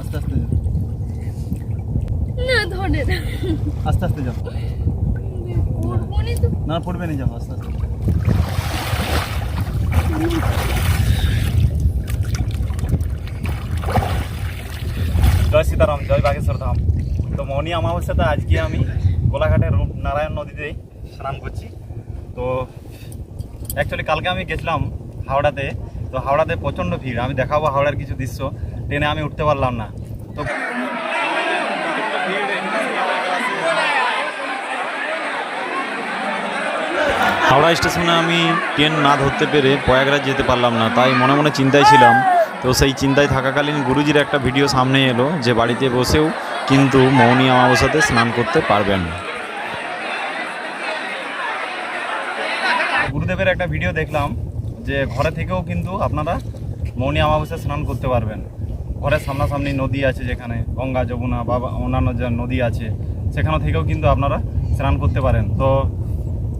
আস্তে আস্তে যাও। না আস্তে আস্তে যাও। না পড়বে না যাও আস্তে আস্তে। জয় সীতারাম জয় বাগেশ্বর ধাম তো মৌনী অমাবস্যাতে আজকে আমি গোলাঘাটের রূপনারায়ণ নদীতে স্নান করছি। তো অ্যাকচুয়ালি কালকে আমি গেছিলাম হাওড়াতে। তো হাওড়াতে প্রচণ্ড ভিড়। আমি দেখাবো হাওড়ার কিছু দৃশ্য। ট্রেনে আমি উঠতে পারলাম না। তো হাওড়া স্টেশনে আমি ট্রেন না ধরতে পেরে প্রয়াগরাজ যেতে পারলাম না। তাই মনে মনে চিন্তায় ছিলাম। তো সেই চিন্তায় থাকাকালীন গুরুজির একটা ভিডিও সামনে এলো যে বাড়িতে বসেও কিন্তু মৌনী অমাবস্যাতে স্নান করতে পারবেন গুরুদেবের একটা ভিডিও দেখলাম যে ঘরে থেকেও কিন্তু আপনারা মৌনী অমাবস্যায় স্নান করতে পারবেন। ঘরের সামনাসামনি নদী আছে যেখানে গঙ্গা যমুনা বা অন্যান্য যে নদী আছে সেখানে থেকেও কিন্তু আপনারা স্নান করতে পারেন। তো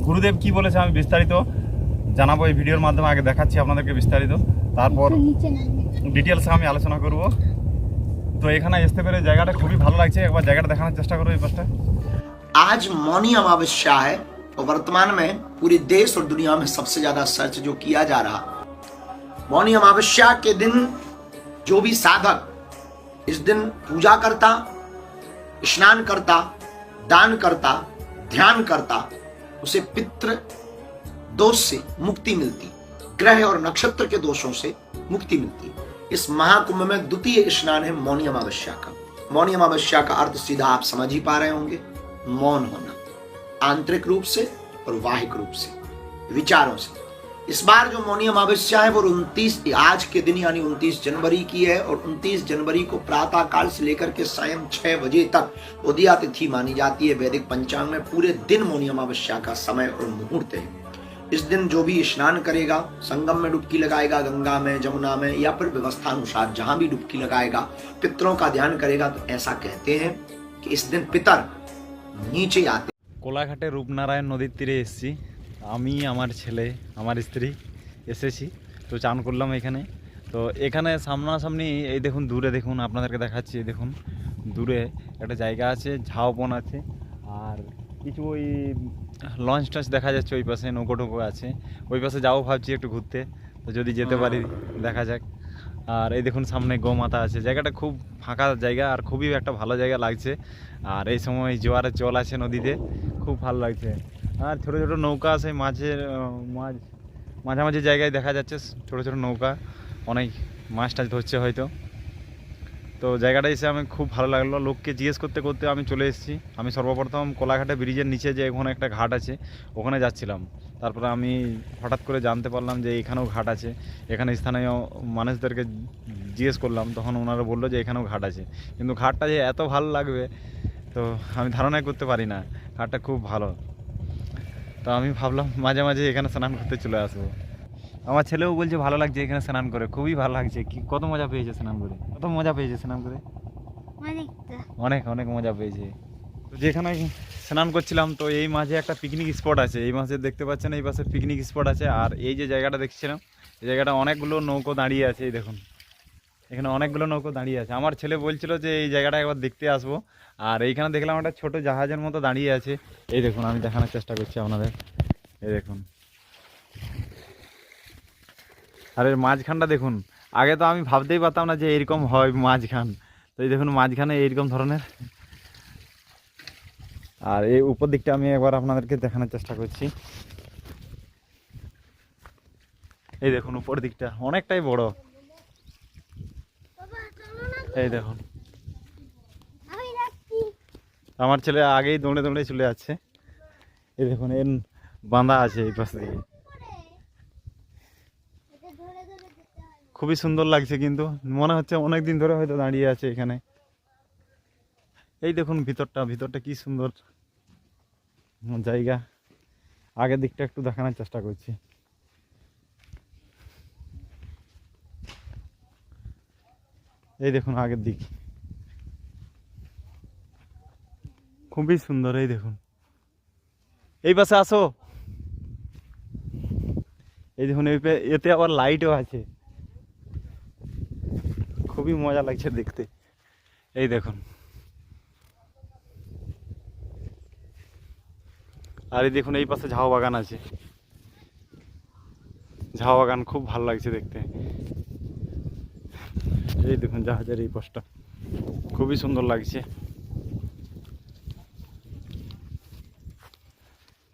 গুরুদেব কি বলেছে আমি বিস্তারিত জানাব এই ভিডিওর মাধ্যমে আগে দেখাচ্ছি আপনাদেরকে বিস্তারিত। তারপর ডিটেলসে আমি আলোচনা করব। তো এখানে আসতে পেরে জায়গাটা খুবই ভালো লাগছে। একবার জায়গাটা দেখানোর চেষ্টা করব এই পাশটা। আজ মনি অমাবস্যায় और वर्तमान में पूरे देश और दुनिया में सबसे ज़्यादा सर्च जो किया जा रहा, मौनी अमावस्या के दिन जो भी साधक इस दिन पूजा करता, स्नान करता, दान करता, ध्यान करता, उसे पितृ दोष से मुक्ति मिलती, ग्रह और नक्षत्र के दोषों से मुक्ति मिलती। इस महाकुंभ में द्वितीय स्नान है मौनी अमावस्या का। मौनी अमावस्या का अर्थ सीधा आप समझ ही पा रहे होंगे, मौन होना। आंतरिक रूप से और वाहिक रूप से, विचारों से। इस बार जो मौनी अमावस्या है, वो 29 आज के दिन यानी 29 जनवरी की है और 29 जनवरी को प्रातः काल से लेकर के सायं 6 बजे तक उदया तिथि मानी जाती है वैदिक पंचांग में। पूरे दिन मौनी अमावस्या का समय और मुहूर्त है। इस दिन जो भी स्नान करेगा, संगम में डुबकी लगाएगा, गंगा में जमुना में या फिर व्यवस्था अनुसार जहाँ भी डुबकी लगाएगा, पितरों का ध्यान करेगा तो ऐसा कहते हैं कि इस दिन पितर नीचे आते কোলাঘাটে রূপনারায়ণ নদীর তীরে এসেছি। আমি আমার ছেলে আমার স্ত্রী এসেছি। তো চান করলাম এখানে। তো এখানে সামনাসামনি এই দেখুন দূরে দেখুন আপনাদেরকে দেখাচ্ছি দেখুন দূরে একটা জায়গা আছে ঝাউবন আছে। আর কিছু ওই লঞ্চ টঞ্চ দেখা যাচ্ছে ওই পাশে নৌকো টৌকো আছে। ওই পাশে যাব ভাবছি একটু ঘুরতে। তো যদি যেতে পারি দেখা যাক। আর এই দেখুন সামনে গোমাতা আছে। জায়গাটা খুব ফাঁকা জায়গা আর খুবই একটা ভালো জায়গা লাগছে। আর এই সময় জোয়ারের জল আছে নদীতে, খুব ভালো লাগছে। আর ছোট ছোট নৌকা আছে মাঝের মাঝ, মাঝামাঝি জায়গায় দেখা যাচ্ছে। ছোট ছোট নৌকা, অনেক মাছ টাছ ধরছে হয়তো। তো জায়গাটা এসে আমি খুব ভালো লাগল। লোককে জিজ্ঞেস করতে করতে আমি চলে এসেছি। আমি সর্বপ্রথম কোলাঘাটে ব্রিজের নিচে যে ওখানে একটা ঘাট আছে, ওখানে যাচ্ছিলাম। তারপরে আমি হঠাৎ করে জানতে পারলাম যে এখানেও ঘাট আছে। এখানে স্থানীয় মানুষদেরকে জিজ্ঞেস করলাম, তখন ওনারা বলল যে এখানেও ঘাট আছে। কিন্তু ঘাটটা যে এত ভালো লাগবে, তো আমি ধারণাই করতে পারি না। ঘাটটা খুব ভালো। তো আমি ভাবলাম মাঝে মাঝে এখানে স্নান করতে চলে আসব। আমার ছেলেও বলছে ভালো লাগছে এখানে স্নান করে। খুবই ভালো লাগছে। কি কত মজা পেয়েছে স্নান করে? কত মজা পেয়েছে স্নান করে? অনেক অনেক মজা পেয়েছে। তো যেখানে স্নান করছিলাম তো এই মাঝে একটা পিকনিক স্পট আছে। এই মাঝে দেখতে পাচ্ছেন এই পাশে পিকনিক স্পট আছে। আর এই যে জায়গাটা দেখছিলাম এই জায়গাটা অনেকগুলো নৌকো দাঁড়িয়ে আছে এই দেখুন। এখানে অনেকগুলো নৌকো দাঁড়িয়ে আছে। আমার ছেলে বলছিল যে এই জায়গাটা একবার দেখতে আসব। আর এইখানে দেখলাম একটা ছোট জাহাজের মতো দাঁড়িয়ে আছে। এই দেখুন আমি দেখানোর চেষ্টা করছি আপনাদের। এই দেখুন। আর এর মাঝখানটা দেখুন। আগে তো আমি ভাবতেই পারতাম না যে এরকম হয় মাঝখান। তো এই দেখুন মাঝখানে এইরকম ধরনের। আর এই উপর দিকটা আমি একবার আপনাদেরকে দেখানোর চেষ্টা করছি। এই দেখুন উপর দিকটা, অনেকটাই বড়। এই দেখুন। আমার ছেলে আগেই দৌড়ে দৌড়ে চলে যাচ্ছে। এই দেখুন, এর বাঁধা আছে এই পাশ থেকে এটা ধরে ধরে যেতে হয় খুবই সুন্দর লাগছে কিন্তু। মনে হচ্ছে অনেক দিন ধরে হয়তো দাঁড়িয়ে আছে এখানে। এই দেখুন ভিতরটা ভিতরটা কি সুন্দর জায়গা। আগের দিকটা একটু দেখানোর চেষ্টা করছি। এই দেখুন আগের দিক। খুবই সুন্দর, এই দেখুন। এই পাশে আসো। এই দেখুন এতে আবার লাইটও আছে। খুবই মজা লাগছে দেখতে। এই দেখুন। আর এই দেখুন, এই পাশে ঝাউ বাগান আছে। ঝাউ বাগান খুব ভালো লাগছে দেখতে। এই দেখুন, জাহাজের এই পাশটা। খুবই সুন্দর লাগছে।